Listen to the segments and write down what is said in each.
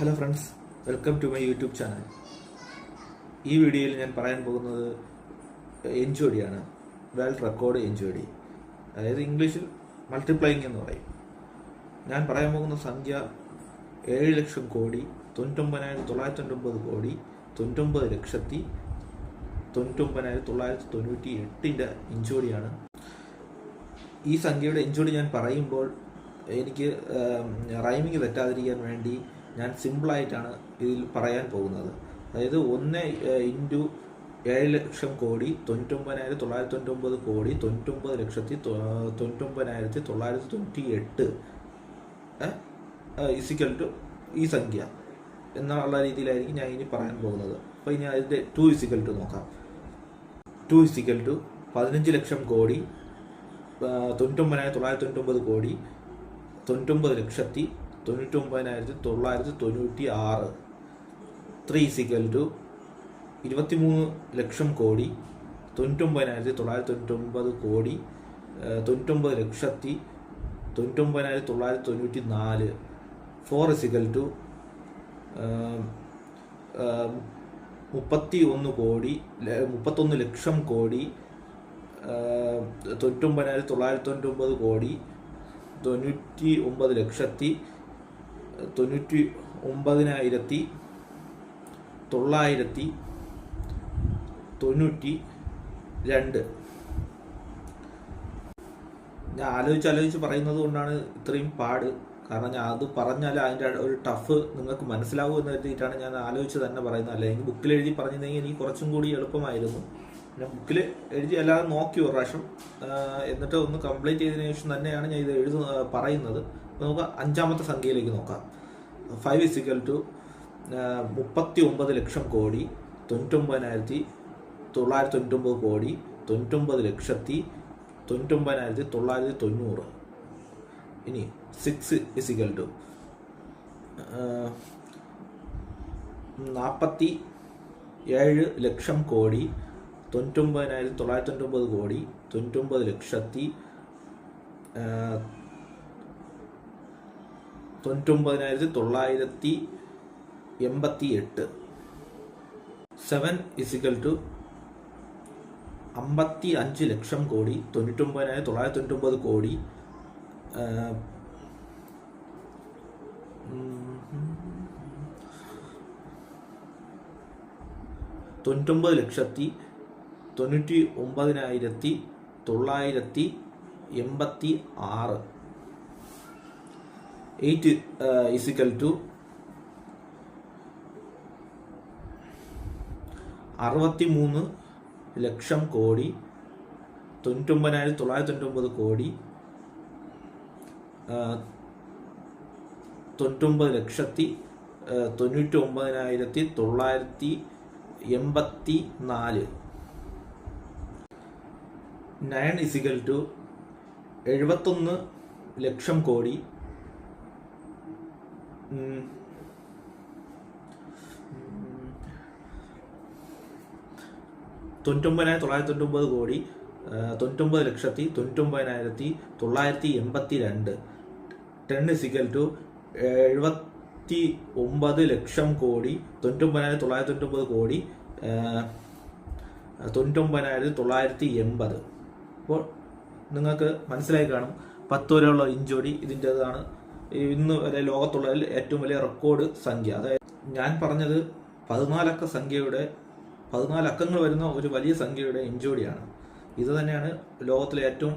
Hello friends welcome to my YouTube channel ഈ വീഡിയോയിൽ ഞാൻ പറയാൻ പോകുന്നത് എൻ ജി ഒടിയാണ് വേൾഡ് റെക്കോർഡ് എൻ ജി ഒടി അതായത് ഇംഗ്ലീഷിൽ മൾട്ടിപ്ലൈയിങ് എന്ന് പറയും. ഞാൻ പറയാൻ പോകുന്ന സംഖ്യ ഏഴ് ലക്ഷം കോടി തൊണ്ണൂറ്റൊമ്പതിനായിരത്തി തൊള്ളായിരത്തി തൊണ്ണൂറ്റൊമ്പത് കോടി തൊണ്ണൂറ്റൊമ്പത് ലക്ഷത്തി തൊണ്ണൂറ്റൊമ്പതിനായിരത്തി തൊള്ളായിരത്തി തൊണ്ണൂറ്റി എട്ടിന്റെ ഇഞ്ചോടിയാണ് ഈ സംഖ്യയുടെ ഇഞ്ചോടി ഞാൻ പറയുമ്പോൾ എനിക്ക് റൈമിങ് തെറ്റാതിരിക്കാൻ വേണ്ടി ഞാൻ സിമ്പിളായിട്ടാണ് ഇതിൽ പറയാൻ പോകുന്നത്. അതായത് ഒന്ന് ഇന്റു ഏഴ് ലക്ഷം കോടി തൊണ്ണൂറ്റൊമ്പതിനായിരത്തി തൊള്ളായിരത്തി തൊണ്ണൂറ്റൊമ്പത് കോടി തൊണ്ണൂറ്റൊമ്പത് ലക്ഷത്തി തൊണ്ണൂറ്റൊമ്പതിനായിരത്തി തൊള്ളായിരത്തി തൊണ്ണൂറ്റി എട്ട് ഇസിക്കൽ ടു ഈ സംഖ്യ എന്നുള്ള രീതിയിലായിരിക്കും ഞാൻ ഇനി പറയാൻ പോകുന്നത്. അപ്പോൾ ഇനി അതിന്റെ ടു ഇസിക്കൽ ടു നോക്കാം. ടു ഇസിക്കൽ ടു പതിനഞ്ച് ലക്ഷം കോടി തൊണ്ണൂറ്റൊമ്പതിനായിരത്തി തൊള്ളായിരത്തി തൊണ്ണൂറ്റൊമ്പത് കോടി തൊണ്ണൂറ്റൊമ്പത് ലക്ഷത്തി തൊണ്ണൂറ്റൊമ്പതിനായിരത്തി തൊള്ളായിരത്തി തൊണ്ണൂറ്റി ആറ് ത്രീ സിക്കൽ ടു ഇരുപത്തിമൂന്ന് ലക്ഷം കോടി തൊണ്ണൂറ്റൊമ്പതിനായിരത്തി തൊള്ളായിരത്തി തൊണ്ണൂറ്റൊമ്പത് കോടി തൊണ്ണൂറ്റൊമ്പത് ലക്ഷത്തി തൊണ്ണൂറ്റൊമ്പതിനായിരത്തി തൊള്ളായിരത്തി തൊണ്ണൂറ്റി നാല് ഫോർ സിക്കൽ ടു മുപ്പത്തി ഒന്ന് കോടി മുപ്പത്തൊന്ന് ലക്ഷം കോടി തൊണ്ണൂറ്റൊമ്പതിനായിരത്തി തൊള്ളായിരത്തി തൊണ്ണൂറ്റൊമ്പത് കോടി തൊണ്ണൂറ്റി ഒമ്പത് ലക്ഷത്തി തൊണ്ണൂറ്റി ഒമ്പതിനായിരത്തി തൊള്ളായിരത്തി തൊണ്ണൂറ്റി രണ്ട് ഞാൻ ആലോചിച്ച് ആലോചിച്ച് പറയുന്നത് കൊണ്ടാണ് ഇത്രയും പാട്. കാരണം ഞാൻ അത് പറഞ്ഞാൽ അതിന്റെ ഒരു ടഫ് നിങ്ങൾക്ക് മനസ്സിലാവും എന്ന് കരുതിയിട്ടാണ് ഞാൻ ആലോചിച്ച് തന്നെ പറയുന്നത്. അല്ലെങ്കിൽ ബുക്കിൽ എഴുതി പറഞ്ഞിരുന്നെങ്കിൽ എനിക്ക് കുറച്ചും കൂടി എളുപ്പമായിരുന്നു. പിന്നെ ബുക്കിൽ എഴുതി അല്ലാതെ നോക്കി ഒരു പ്രാവശ്യം എന്നിട്ട് ഒന്ന് കംപ്ലീറ്റ് ചെയ്തതിനു ശേഷം തന്നെയാണ് ഞാൻ ഇത് എഴുതു പറയുന്നത്. നമുക്ക് അഞ്ചാമത്തെ സംഖ്യയിലേക്ക് നോക്കാം. ഫൈവ് ഇസിക്കൽ ടു മുപ്പത്തി ഒമ്പത് ലക്ഷം കോടി തൊണ്ണൂറ്റൊമ്പതിനായിരത്തി തൊള്ളായിരത്തി തൊണ്ണൂറ്റൊമ്പത് കോടി തൊണ്ണൂറ്റൊമ്പത് ലക്ഷത്തി തൊണ്ണൂറ്റൊമ്പതിനായിരത്തി തൊള്ളായിരത്തി തൊണ്ണൂറ് ഇനി സിക്സ് ഇസിക്കൽ ടു നാൽപ്പത്തി ഏഴ് ലക്ഷം കോടി തൊണ്ണൂറ്റൊമ്പതിനായിരത്തി തൊള്ളായിരത്തി തൊണ്ണൂറ്റൊമ്പത് കോടി തൊണ്ണൂറ്റൊമ്പത് ലക്ഷത്തി തൊണ്ണൂറ്റൊമ്പതിനായിരത്തി തൊള്ളായിരത്തി എൺപത്തി എട്ട് സെവൻ ഇസിക്കൽ ടു അമ്പത്തി അഞ്ച് ലക്ഷം കോടി തൊണ്ണൂറ്റൊമ്പതിനായിരത്തി തൊള്ളായിരത്തി തൊണ്ണൂറ്റൊമ്പത് കോടി തൊണ്ണൂറ്റൊമ്പത് ലക്ഷത്തി തൊണ്ണൂറ്റി ഒമ്പതിനായിരത്തി തൊള്ളായിരത്തി എൺപത്തി ആറ് എയ്റ്റ് ഇസിക്കൽ ടു അറുപത്തി മൂന്ന് ലക്ഷം കോടി തൊണ്ണൂറ്റൊമ്പതിനായിരത്തി തൊള്ളായിരത്തി തൊണ്ണൂറ്റൊമ്പത് കോടി തൊണ്ണൂറ്റൊമ്പത് ലക്ഷത്തി തൊണ്ണൂറ്റി ഒമ്പതിനായിരത്തി തൊള്ളായിരത്തി എൺപത്തി നാല് നയൻ ഇസിക്കൽ ടു എഴുപത്തൊന്ന് ലക്ഷം കോടി തൊണ്ണൂറ്റൊമ്പതിനായിരത്തി തൊള്ളായിരത്തി തൊണ്ണൂറ്റൊമ്പത് കോടി തൊണ്ണൂറ്റൊമ്പത് ലക്ഷത്തി തൊണ്ണൂറ്റൊമ്പതിനായിരത്തി തൊള്ളായിരത്തി എൺപത്തി രണ്ട് ടെൻ സിഗൽ ടു എഴുപത്തി ഒമ്പത് ലക്ഷം കോടി തൊണ്ണൂറ്റൊമ്പതിനായിരത്തി തൊള്ളായിരത്തി തൊണ്ണൂറ്റൊമ്പത് കോടി തൊണ്ണൂറ്റൊമ്പതിനായിരത്തി തൊള്ളായിരത്തി എൺപത്. അപ്പോൾ നിങ്ങൾക്ക് മനസ്സിലായി കാണും. പത്ത് വരെയുള്ള ഇഞ്ചോടി ഇതിന്റെതാണ് ഇന്ന് വരെ ലോകത്തുള്ളതിൽ ഏറ്റവും വലിയ റെക്കോർഡ് സംഖ്യ. അതായത് ഞാൻ പറഞ്ഞത് പതിനാലക്ക സംഖ്യയുടെ പതിനാല് അക്കങ്ങൾ വരുന്ന ഒരു വലിയ സംഖ്യയുടെ ഇഞ്ചോടിയാണ് ഇത് തന്നെയാണ് ലോകത്തിലെ ഏറ്റവും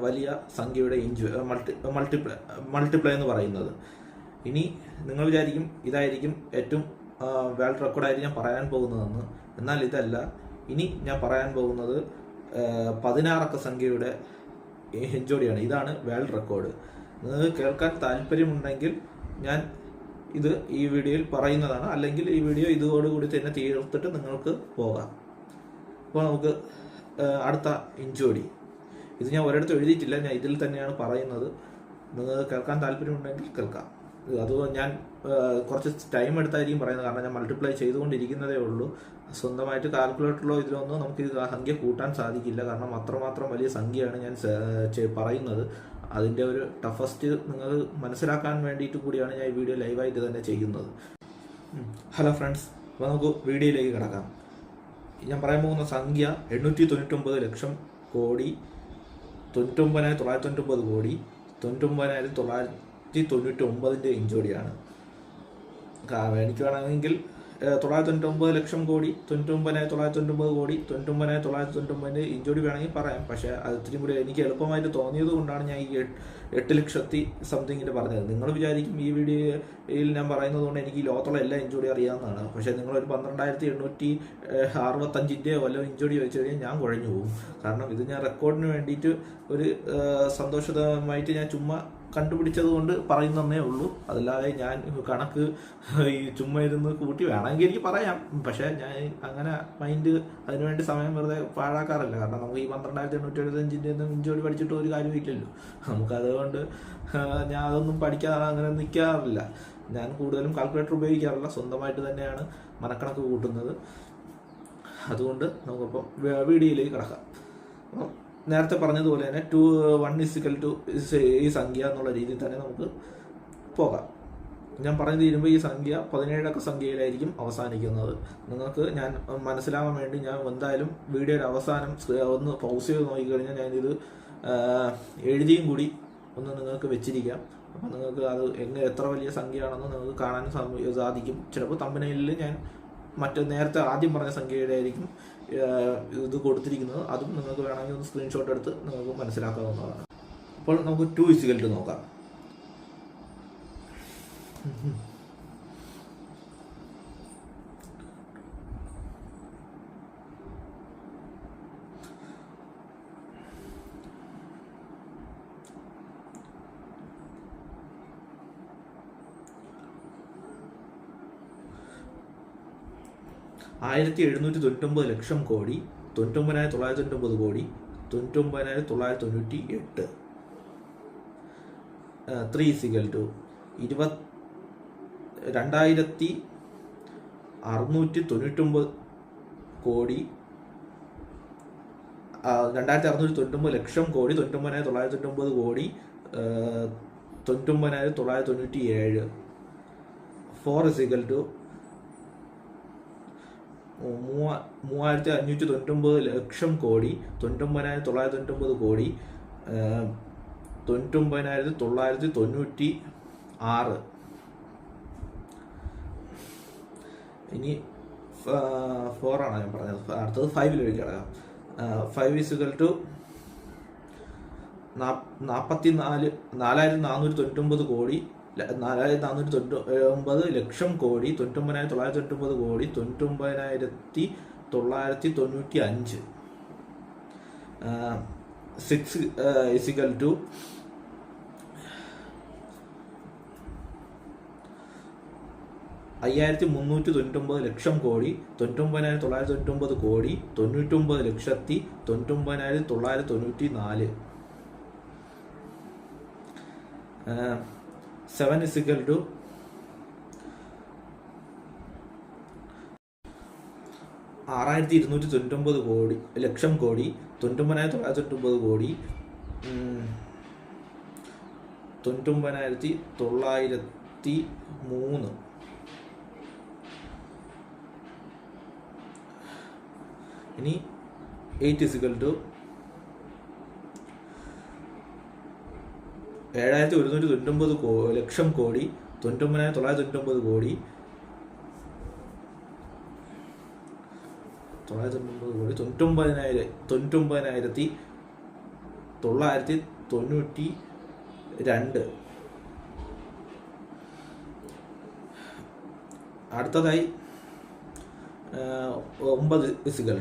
വലിയ സംഖ്യയുടെ ഇഞ്ചു മൾട്ടി മൾട്ടിപ്ലൈ മൾട്ടിപ്ലൈ എന്ന് പറയുന്നത്. ഇനി നിങ്ങൾ വിചാരിക്കും ഇതായിരിക്കും ഏറ്റവും വേൾഡ് റെക്കോർഡായിട്ട് ഞാൻ പറയാൻ പോകുന്നതെന്ന്. എന്നാൽ ഇതല്ല. ഇനി ഞാൻ പറയാൻ പോകുന്നത് പതിനാറക്ക സംഖ്യയുടെ ഇഞ്ചോടിയാണ് ഇതാണ് വേൾഡ് റെക്കോർഡ് നിങ്ങൾക്ക് കേൾക്കാൻ താല്പര്യമുണ്ടെങ്കിൽ ഞാൻ ഇത് ഈ വീഡിയോയിൽ പറയുന്നതാണ്. അല്ലെങ്കിൽ ഈ വീഡിയോ ഇതോടുകൂടി തന്നെ തീർത്തിട്ട് നിങ്ങൾക്ക് പോകാം. അപ്പോൾ നമുക്ക് അടുത്ത ഇഞ്ചോടി. ഇത് ഞാൻ ഒരിടത്ത് എഴുതിയിട്ടില്ല. ഞാൻ ഇതിൽ തന്നെയാണ് പറയുന്നത്. നിങ്ങൾക്ക് കേൾക്കാൻ താല്പര്യമുണ്ടെങ്കിൽ കേൾക്കാം. അത് ഞാൻ കുറച്ച് ടൈം എടുത്തായിരിക്കും പറയുന്നത്. കാരണം ഞാൻ മൾട്ടിപ്ലൈ ചെയ്തുകൊണ്ടിരിക്കുന്നതേ ഉള്ളൂ. സ്വന്തമായിട്ട് കാൽക്കുലേറ്ററിലോ ഇതിലൊന്നും നമുക്ക് സംഖ്യ കൂട്ടാൻ സാധിക്കില്ല. കാരണം അത്രമാത്രം വലിയ സംഖ്യയാണ് ഞാൻ പറയുന്നത്. അതിന്റെ ഒരു ടഫസ്റ്റ് നിങ്ങൾ മനസ്സിലാക്കാൻ വേണ്ടിയിട്ട് കൂടിയാണ് ഞാൻ ഈ വീഡിയോ ലൈവായിട്ട് തന്നെ ചെയ്യുന്നത്. ഹലോ ഫ്രണ്ട്സ് അപ്പോൾ നമുക്ക് വീഡിയോയിലേക്ക് കിടക്കാം. ഞാൻ പറയാൻ പോകുന്ന സംഖ്യ എണ്ണൂറ്റി തൊണ്ണൂറ്റൊമ്പത് ലക്ഷം കോടി തൊണ്ണൂറ്റൊമ്പതിനായിരത്തി തൊള്ളായിരത്തി തൊണ്ണൂറ്റൊമ്പത് കോടി തൊണ്ണൂറ്റൊമ്പതിനായിരത്തി തൊള്ളായിരത്തി തൊണ്ണൂറ്റി ഒമ്പതിന്റെ ഇഞ്ചോടിയാണ് എനിക്ക് വേണമെങ്കിൽ തൊള്ളായിരത്തി തൊണ്ണൂറ്റൊമ്പത് ലക്ഷം കോടി തൊണ്ണൂറ്റൊമ്പതിനായിരത്തി തൊള്ളായിരത്തി തൊണ്ണൂറ്റൊമ്പത് കോടി തൊണ്ണൂറ്റൊമ്പതിനായിരത്തി തൊള്ളായിരത്തി തൊണ്ണൂറ്റൊമ്പതിന്റെ ഇഞ്ചോടി വേണമെങ്കിൽ പറയാം. പക്ഷേ അത് ഇത്തിരി കൂടി എനിക്ക് എളുപ്പമായിട്ട് തോന്നിയത് കൊണ്ടാണ് ഞാൻ ഈ എട്ട് ലക്ഷത്തി സംതിങ്ങിന്റെ പറഞ്ഞത്. നിങ്ങൾ വിചാരിക്കും ഈ വീഡിയോയിൽ ഞാൻ പറയുന്നത് കൊണ്ട് എനിക്ക് ഈ ലോകത്തുള്ള എല്ലാ ഇഞ്ചോടി അറിയാവുന്നതാണ്. പക്ഷേ നിങ്ങളൊരു പന്ത്രണ്ടായിരത്തി എണ്ണൂറ്റി അറുപത്തഞ്ചിന്റെയോ വല്ലതും വല്ല ഇഞ്ചോടി വെച്ച് കഴിഞ്ഞാൽ ഞാൻ കുഴഞ്ഞു പോകും. കാരണം ഇത് ഞാൻ റെക്കോർഡിന് വേണ്ടിയിട്ട് ഒരു സന്തോഷമായിട്ട് ഞാൻ ചുമ്മാ കണ്ടുപിടിച്ചത് കൊണ്ട് പറയുന്നതേ ഉള്ളൂ. അതല്ലാതെ ഞാൻ കണക്ക് ഈ ചുമ്മാ ഇരുന്ന് കൂട്ടി വേണമെങ്കിൽ എനിക്ക് പറയാം. പക്ഷേ ഞാൻ അങ്ങനെ മൈൻഡ് അതിനുവേണ്ടി സമയം വെറുതെ പാഴാക്കാറില്ല. കാരണം നമുക്ക് ഈ പന്ത്രണ്ടായിരത്തി എണ്ണൂറ്റി എഴുപത്തഞ്ചിന്റെ ഒന്നും ഇഞ്ചോടി പഠിച്ചിട്ട് ഒരു കാര്യമില്ലല്ലോ നമുക്കതുകൊണ്ട് ഞാൻ അതൊന്നും പഠിക്കാതെ അങ്ങനെ നിൽക്കാറില്ല ഞാൻ കൂടുതലും കാൽക്കുലേറ്റർ ഉപയോഗിക്കാറില്ല. സ്വന്തമായിട്ട് തന്നെയാണ് മനക്കണക്ക് കൂട്ടുന്നത്. അതുകൊണ്ട് നമുക്കിപ്പം വീഡിയോയിലേക്ക് കിടക്കാം. നേരത്തെ പറഞ്ഞതുപോലെ തന്നെ ടു വൺ ഇസിക്കൽ ടു ഈ സംഖ്യ എന്നുള്ള രീതിയിൽ തന്നെ നമുക്ക് പോകാം. ഞാൻ പറഞ്ഞു തീരുമ്പോൾ ഈ സംഖ്യ പതിനേഴക്ക സംഖ്യയിലായിരിക്കും അവസാനിക്കുന്നത്. നിങ്ങൾക്ക് ഞാൻ മനസ്സിലാവാൻ വേണ്ടി ഞാൻ എന്തായാലും വീഡിയോയുടെ അവസാനം ഒന്ന് പൗസ് ചെയ്ത് നോക്കിക്കഴിഞ്ഞാൽ ഞാനിത് എഴുതിയും കൂടി ഒന്ന് നിങ്ങൾക്ക് വെച്ചിരിക്കാം. അപ്പം നിങ്ങൾക്ക് അത് എങ്ങനെ എത്ര വലിയ സംഖ്യയാണെന്ന് നിങ്ങൾക്ക് കാണാൻ സാധിക്കും. ചിലപ്പോൾ തമ്പനയിൽ ഞാൻ മറ്റേ നേരത്തെ ആദ്യം പറഞ്ഞ സംഖ്യയുടെ ആയിരിക്കും ഇത് കൊടുത്തിരിക്കുന്നത്. അതും നിങ്ങൾക്ക് വേണമെങ്കിൽ ഒന്ന് സ്ക്രീൻഷോട്ട് എടുത്ത് നിങ്ങൾക്ക് മനസ്സിലാക്കാവുന്നതാണ്. അപ്പോൾ നമുക്ക് ടു ഇസിക്കൽ നോക്കാം. ആയിരത്തി എഴുന്നൂറ്റി തൊണ്ണൂറ്റൊമ്പത് ലക്ഷം കോടി തൊണ്ണൂറ്റൊമ്പതിനായിരത്തി തൊള്ളായിരത്തി തൊണ്ണൂറ്റൊമ്പത് കോടി തൊണ്ണൂറ്റൊമ്പതിനായിരത്തി തൊള്ളായിരത്തി തൊണ്ണൂറ്റി എട്ട് ത്രീ സിഗൽ ടു ഇരുപത് രണ്ടായിരത്തി അറുന്നൂറ്റി തൊണ്ണൂറ്റൊമ്പത് കോടി രണ്ടായിരത്തി അറുന്നൂറ്റി തൊണ്ണൂറ്റൊമ്പത് ലക്ഷം കോടി തൊണ്ണൂറ്റൊമ്പതിനായിരത്തി തൊള്ളായിരത്തി തൊണ്ണൂറ്റൊമ്പത് കോടി തൊണ്ണൂറ്റൊമ്പതിനായിരത്തി തൊള്ളായിരത്തി തൊണ്ണൂറ്റി ഏഴ് ഫോർ ഇസിക്കൽ ടു മൂവ- മൂവായിരത്തി അഞ്ഞൂറ്റി തൊണ്ണൂറ്റൊമ്പത് ലക്ഷം കോടി തൊണ്ണൂറ്റൊമ്പതിനായിരത്തി തൊള്ളായിരത്തി തൊണ്ണൂറ്റൊമ്പത് കോടി തൊണ്ണൂറ്റൊമ്പതിനായിരത്തി തൊള്ളായിരത്തി തൊണ്ണൂറ്റി ആറ്. ഇനി ഫോറാണ് ഞാൻ പറഞ്ഞത്? അടുത്തത് ഫൈവിലേക്ക് കിടക്കാം ഫൈവ് ഇസുകൾ ടു നാൽപ്പത്തി നാല് നാലായിരത്തി നാനൂറ്റി തൊണ്ണൂറ്റൊമ്പത് കോടി നാലായിരത്തി നാനൂറ്റി തൊണ്ണൂറ്റി ഒമ്പത് ലക്ഷം കോടി തൊണ്ണൂറ്റൊമ്പതിനായിരത്തി തൊള്ളായിരത്തി തൊണ്ണൂറ്റൊമ്പത് കോടി തൊണ്ണൂറ്റൊമ്പതിനായിരത്തി തൊള്ളായിരത്തി തൊണ്ണൂറ്റി അഞ്ച്. സിക്സ് ഇസിക്കൽ ടു അയ്യായിരത്തി മുന്നൂറ്റി തൊണ്ണൂറ്റൊമ്പത് ലക്ഷം കോടി തൊണ്ണൂറ്റൊമ്പതിനായിരത്തി തൊള്ളായിരത്തി തൊണ്ണൂറ്റൊമ്പത് കോടി തൊണ്ണൂറ്റൊമ്പത് ലക്ഷത്തി തൊണ്ണൂറ്റൊമ്പതിനായിരത്തി തൊള്ളായിരത്തി തൊണ്ണൂറ്റി നാല് സെവൻ ഇസിക്കൽ ടു ആറായിരത്തി ഇരുന്നൂറ്റി തൊണ്ണൂറ്റൊമ്പത് കോടി ലക്ഷം കോടി തൊണ്ണൂറ്റൊമ്പതിനായിരത്തി തൊള്ളായിരത്തി തൊണ്ണൂറ്റൊമ്പത് കോടി തൊണ്ണൂറ്റൊമ്പതിനായിരത്തി തൊള്ളായിരത്തി മൂന്ന് ഇനി എയ്റ്റ് ഇസിക്കൽ ടു ഏഴായിരത്തി ഒരുന്നൂറ്റി തൊണ്ണൂറ്റൊമ്പത് കോ ലക്ഷം കോടി തൊണ്ണൂറ്റൊമ്പതിനായിരത്തി തൊള്ളായിരത്തി തൊണ്ണൂറ്റൊമ്പത് കോടി. തൊള്ളായിരത്തി തൊണ്ണൂറ്റൊമ്പത് കോടി തൊണ്ണൂറ്റൊമ്പതിനായിരം തൊണ്ണൂറ്റൊമ്പതിനായിരത്തി തൊള്ളായിരത്തി തൊണ്ണൂറ്റി രണ്ട് അടുത്തതായി ഒമ്പത് ഇസിക്കൽ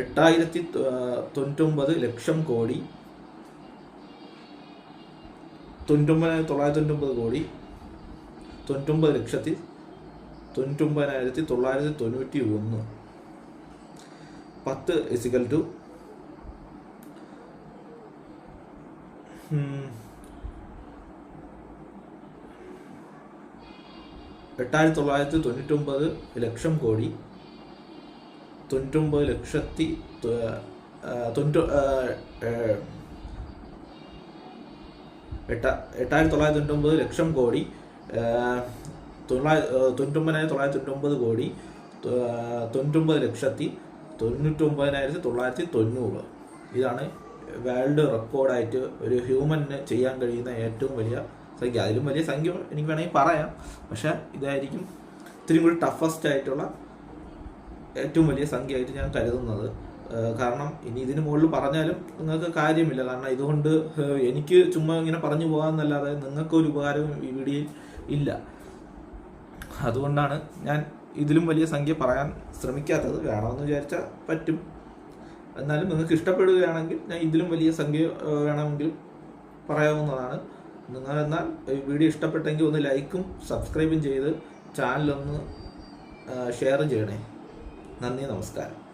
എട്ടായിരത്തി തൊണ്ണൂറ്റൊമ്പത് ലക്ഷം കോടി. തൊണ്ണൂറ്റൊമ്പതിനായിരത്തി തൊള്ളായിരത്തി തൊണ്ണൂറ്റൊമ്പത് കോടി. തൊണ്ണൂറ്റൊമ്പത് ലക്ഷത്തി തൊണ്ണൂറ്റൊമ്പതിനായിരത്തി തൊള്ളായിരത്തി തൊണ്ണൂറ്റി ഒന്ന് പത്ത് ഇസിക്കൽ ടു എട്ടായിരത്തി തൊള്ളായിരത്തി തൊണ്ണൂറ്റൊമ്പത് ലക്ഷം കോടി. തൊണ്ണൂറ്റൊമ്പത് ലക്ഷത്തി തൊണ്ണൂറ്റ എട്ട എട്ടായിരത്തി തൊള്ളായിരത്തി തൊണ്ണൂറ്റൊമ്പത് ലക്ഷം കോടി തൊള്ളായിരത്തി തൊണ്ണൂറ്റൊമ്പതിനായിരത്തി തൊള്ളായിരത്തി തൊണ്ണൂറ്റൊമ്പത് കോടി തൊണ്ണൂറ്റൊമ്പത് ലക്ഷത്തി തൊണ്ണൂറ്റൊമ്പതിനായിരത്തി തൊള്ളായിരത്തി തൊണ്ണൂറ്. ഇതാണ് വേൾഡ് റെക്കോർഡായിട്ട് ഒരു ഹ്യൂമന് ചെയ്യാൻ കഴിയുന്ന ഏറ്റവും വലിയ സംഖ്യ. അതിലും വലിയ സംഖ്യ എനിക്ക് വേണമെങ്കിൽ പറയാം. പക്ഷേ ഇതായിരിക്കും ഇത്തിരി കൂടി ടഫസ്റ്റ് ആയിട്ടുള്ള ഏറ്റവും വലിയ സംഖ്യയായിട്ട് ഞാൻ കരുതുന്നത്. കാരണം ഇനി ഇതിന് മുകളിൽ പറഞ്ഞാലും നിങ്ങൾക്ക് കാര്യമില്ല. കാരണം ഇതുകൊണ്ട് എനിക്ക് ചുമ്മാ ഇങ്ങനെ പറഞ്ഞു പോകാമെന്നല്ലാതെ നിങ്ങൾക്ക് ഒരു ഉപകാരവും ഈ വീഡിയോയിൽ ഇല്ല. അതുകൊണ്ടാണ് ഞാൻ ഇതിലും വലിയ സംഖ്യ പറയാൻ ശ്രമിക്കാത്തത്. വേണമെന്ന് വിചാരിച്ചാൽ പറ്റും. എന്നാലും നിങ്ങൾക്ക് ഇഷ്ടപ്പെടുകയാണെങ്കിൽ ഞാൻ ഇതിലും വലിയ സംഖ്യ വേണമെങ്കിൽ പറയാവുന്നതാണ്. നിങ്ങൾ എന്നാൽ ഈ വീഡിയോ ഇഷ്ടപ്പെട്ടെങ്കിൽ ഒന്ന് ലൈക്കും സബ്സ്ക്രൈബും ചെയ്ത് ചാനലൊന്ന് ഷെയർ ചെയ്യണേ. നന്ദി നമസ്കാരം